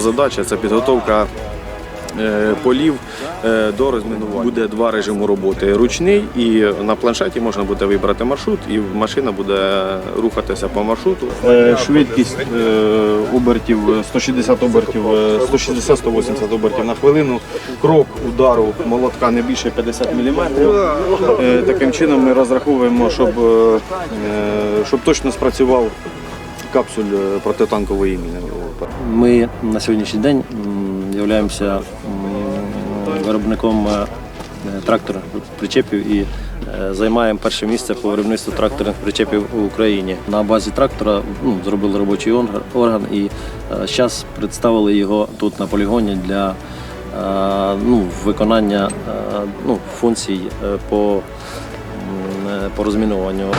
задача це підготовка е, полів е, до розмінування. Буде два режими роботи: ручний і на планшеті можна буде вибрати маршрут, і машина буде рухатися по маршруту. Е, Швидкість обертів е, 160 обертів, е, 160-180 обертів на хвилину. Крок удару молотка не більше 50 мм. Таким чином ми розраховуємо, щоб, щоб точно спрацював капсуль протитанкової міни. Ми на сьогоднішній день являємося виробником е, тракторних причепів і е, займаємо перше місце по виробництву тракторних причепів у Україні. На базі трактора ну, зробили робочий орган- і зараз представили його тут на полігоні для е, ну, виконання е, ну, функцій е, по, е, по розмінуванню.